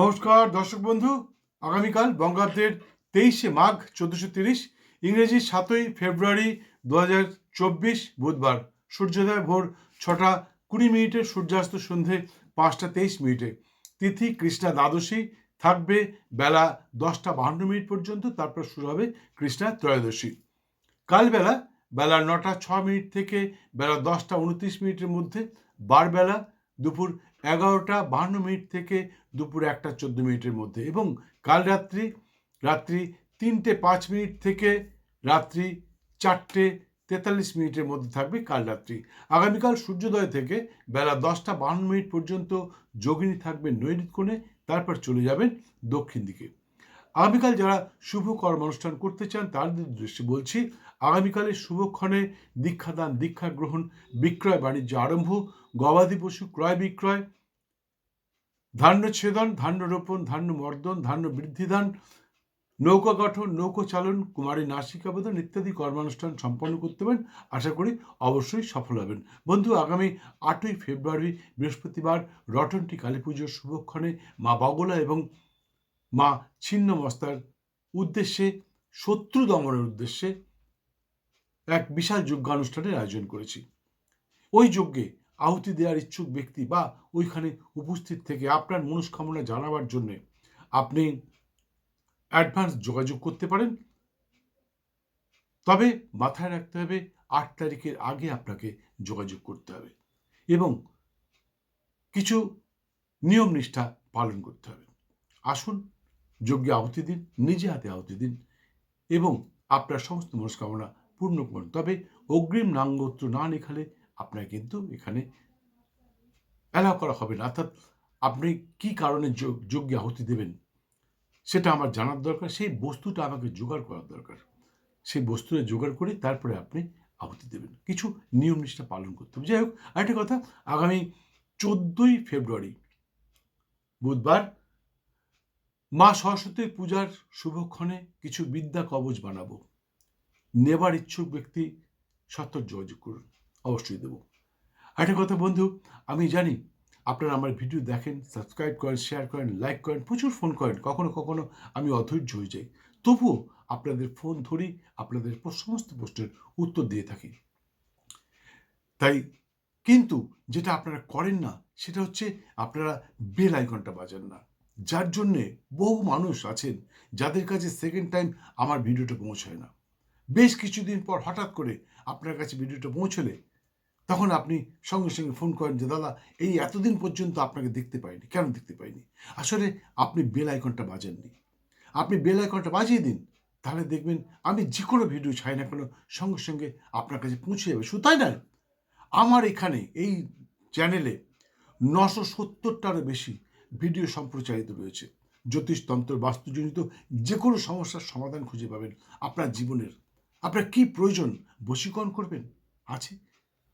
নমস্কার, দর্শক বন্ধু। আগামীকাল বঙ্গাব্দের তেইশে মাঘ চোদ্দশো তিরিশ, ইংরেজি সাতই ফেব্রুয়ারি দু হাজার চব্বিশ বুধবার। সূর্যোদয় ভোর ছটা কুড়ি মিনিটে, সূর্যাস্ত সন্ধে পাঁচটা তেইশ মিনিটে। তিথি কৃষ্ণা দ্বাদশী থাকবে বেলা দশটা বাহান্ন মিনিট পর্যন্ত, তারপর শুরু হবে কৃষ্ণা ত্রয়োদশী। কালবেলা বেলা নটা ছ মিনিট থেকে বেলা দশটা উনত্রিশ মিনিটের মধ্যে, বারবেলা দুপুর এগারোটা বাহান্ন মিনিট থেকে দুপুর একটা চোদ্দ মিনিটের মধ্যে এবং কাল রাত্রি রাত্রি তিনটে পাঁচ মিনিট থেকে রাত্রি চারটে তেতাল্লিশ মিনিটের মধ্যে থাকবে কাল রাত্রি। আগামীকাল সূর্যোদয় থেকে বেলা দশটা বাহান্ন মিনিট পর্যন্ত যোগিনী থাকবেন নৈরিত কোণে, তারপর চলে যাবেন দক্ষিণ দিকে। আগামীকাল যারা শুভ কর্মানুষ্ঠান করতে চান, তাদের উদ্দেশ্যে বলছি আগামীকালের শুভক্ষণে দীক্ষাদান দীক্ষা গ্রহণ বিক্রয় বাণিজ্য আরম্ভ, গবাদি পশু ক্রয় বিক্রয় ধান্য ছেদন ধান্য রোপণ ধান্য মর্দন ধান্য বৃদ্ধিদান নৌকা গঠন নৌকো চালন কুমারী নাসিকাবেদন ইত্যাদি কর্মানুষ্ঠান সম্পন্ন করতে পারেন। আশা করি অবশ্যই সফল হবেন। বন্ধু, আগামী আটই ফেব্রুয়ারি বৃহস্পতিবার রটনটি কালী পুজোর শুভক্ষণে মা বগলা এবং মা ছিন্ন মস্তার উদ্দেশ্যে, শত্রু দমনের উদ্দেশ্যে এক বিশাল যজ্ঞানুষ্ঠানের আয়োজন করেছি। ওই যজ্ঞে আহুতি দেওয়ার ইচ্ছুক ব্যক্তি বা ওইখানে উপস্থিত থেকে আপনার মনস্কামনা জানাবার জন্য আপনি অ্যাডভান্স যোগাযোগ করতে পারেন। তবে মাথায় রাখতে হবে আট তারিখের আগে আপনাকে যোগাযোগ করতে হবে এবং কিছু নিয়ম নিষ্ঠা পালন করতে হবে। আসুন যজ্ঞে আহুতি দিন, নিজে হাতে আহুতি দিন এবং আপনার সমস্ত মনস্কামনা পূর্ণ করুন। তবে অগ্রিম নাঙ্গত্র না লেখালে আপনার কিন্তু এখানে অ্যালাউ করা হবে না। অর্থাৎ আপনি কি কারণে যোগ- যজ্ঞে আহুতি দেবেন, সেটা আমার জানার দরকার, সেই বস্তুটা আমাকে জোগাড় করার দরকার। সেই বস্তুটা জোগাড় করে তারপরে আপনি আহুতি দেবেন। কিছু নিয়ম নিষ্ঠা পালন করতে হবে। যাই হোক, আরেকটা কথা, আগামী চোদ্দোই ফেব্রুয়ারি, বুধবার, মা সরস্বতীর পূজার শুভক্ষণে কিছু বিদ্যা কবচ বানাবো। নেবার ইচ্ছুক ব্যক্তি সত্তর যোগাযোগ করুন। অবশ্যই দেবো। আরেকটা কথা বন্ধু, আমি জানি আপনারা আমার ভিডিও দেখেন সাবস্ক্রাইব করেন শেয়ার করেন লাইক করেন, প্রচুর ফোন করেন, কখনো কখনো আমি অধৈর্য হয়ে যাই। তবুও আপনাদের ফোন ধরি আপনাদের সমস্ত প্রশ্নের উত্তর দিয়ে থাকি। তাই কিন্তু যেটা আপনারা করেন না, সেটা হচ্ছে আপনারা বেল আইকনটা বাজান না। যার জন্যে বহু মানুষ আছেন যাদের কাছে সেকেন্ড টাইম আমার ভিডিওটা পৌঁছায় না। বেশ কিছুদিন পর হঠাৎ করে আপনার কাছে ভিডিওটা পৌঁছলে তখন আপনি সঙ্গে সঙ্গে ফোন করেন যে, দাদা, এই এতদিন পর্যন্ত আপনাকে দেখতে পাইনি। কেন দেখতে পাইনি? আসলে আপনি বেল আইকনটা বাজেননি। আপনি বেল আইকনটা বাজিয়ে দিন, তাহলে দেখবেন আমি যে কোনো ভিডিও ছাই না কেন সঙ্গে সঙ্গে আপনার কাছে পৌঁছে যাবে। শুধু তাই নয়, আমার এখানে এই চ্যানেলে নশো সত্তরটারও বেশি ভিডিও সম্প্রচারিত রয়েছে। জ্যোতিষতন্ত্র, বাস্তুজনিত যে কোনো সমস্যার সমাধান খুঁজে পাবেন আপনার জীবনের। আপনার কি প্রয়োজন বশীকরণ করবেন? আছে?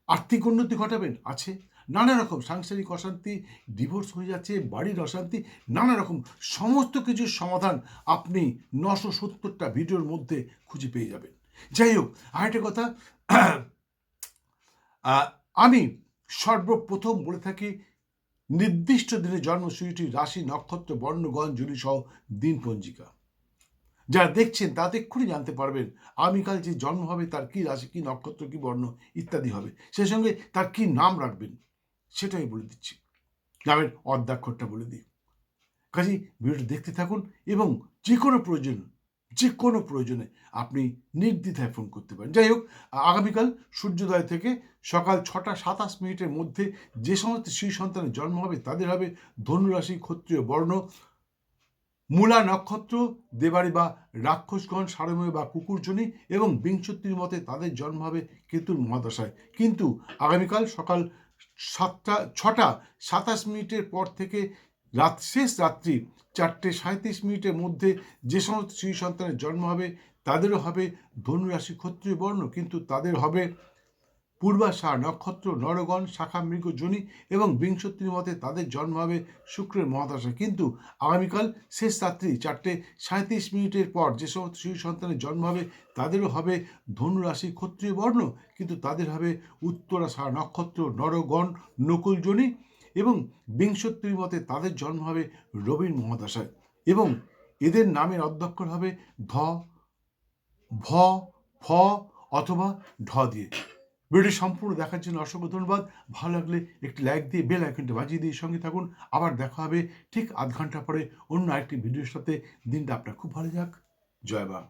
আর্থিক উন্নতি ঘটাবেন? আছে। নানা রকম সাংসারিক অশান্তি ডিভোর্স হয়ে যাচ্ছে, বাড়ির অশান্তি, নানা রকম সমস্ত কিছুর সমাধান আপনি নশো সত্তরটা ভিডিওর মধ্যে খুঁজে পেয়ে যাবেন। যাই হোক, আরেকটা কথা। আমি সর্বপ্রথম বলে থাকি, নির্দিষ্ট দিনে জন্মসূচিটি রাশি, নক্ষত্র, বর্ণগণ, জুলি সহ দিন পঞ্জিকা যারা দেখছেন তাতে এক্ষুনি জানতে পারবেন আগামীকাল যে জন্ম হবে, তার কী রাশি, কি নক্ষত্র, কী বর্ণ ইত্যাদি হবে। সেই সঙ্গে তার কি নাম রাখবেন সেটাই বলে দিচ্ছি। নামের অর্ধাক্ষরটা বলে দিই। কাজেই ভিডিওটা দেখতে থাকুন এবং যে কোনো প্রয়োজন, যে কোনো প্রয়োজনে আপনি নির্দ্বিধায় ফোন করতে পারেন। যাই হোক, আগামীকাল সূর্যোদয় থেকে সকাল ছটা সাতাশ মিনিটের মধ্যে যে সমস্ত শিশু সন্তানের জন্ম হবে, তাদের হবে ধনুরাশি, ক্ষত্রিয়, বর্ণ। মূলা নক্ষত্র, দেবারি বা রাক্ষসগণ, সারময় বা কুকুরজনী এবং বিংশতির মতে তাদের জন্ম হবে কেতুর মহাদশায়। কিন্তু আগামীকাল সকাল সাতটা, ছটা সাতাশ মিনিটের পর থেকে রাত, শেষ রাত্রি চারটে সাঁত্রিশ মিনিটের মধ্যে যে সমস্ত শিশু সন্তানের জন্ম হবে, তাদেরও হবে ধনুরাশি ক্ষত্রিয় বর্ণ। কিন্তু তাদের হবে পূর্বাশা নক্ষত্র, নরগণ, শাখা মৃগ জনি এবং বিংশতির মতে তাদের জন্ম হবে শুক্রের মহাদশা। কিন্তু আগামীকাল শেষ রাত্রি চারটে সাঁত্রিশ মিনিটের পর যে সমস্ত শিশু সন্তানের জন্ম হবে, তাদেরও হবে ধনুরাশি ক্ষত্রিয় বর্ণ, কিন্তু তাদের হবে উত্তরাশা নক্ষত্র, নরগণ নকুল জনি এবং বিংশোত্তরী মতে তাদের জন্ম হবে রবির মহাদশায়। এবং এদের নামের অধ্যক্ষর হবে ধ, ভ, ফ অথবা ঢ দিয়ে। ভিডিওটি সম্পূর্ণ দেখার জন্য অসংখ্য ধন্যবাদ। ভালো লাগলে একটি লাইক দিয়ে বেল আইকনটি বাজিয়ে দিয়ে সঙ্গে থাকুন। আবার দেখা হবে ঠিক আধ ঘণ্টা পরে অন্য আরেকটি ভিডিওর সাথে। দিনটা আপনার খুব ভালো যাক। জয় মা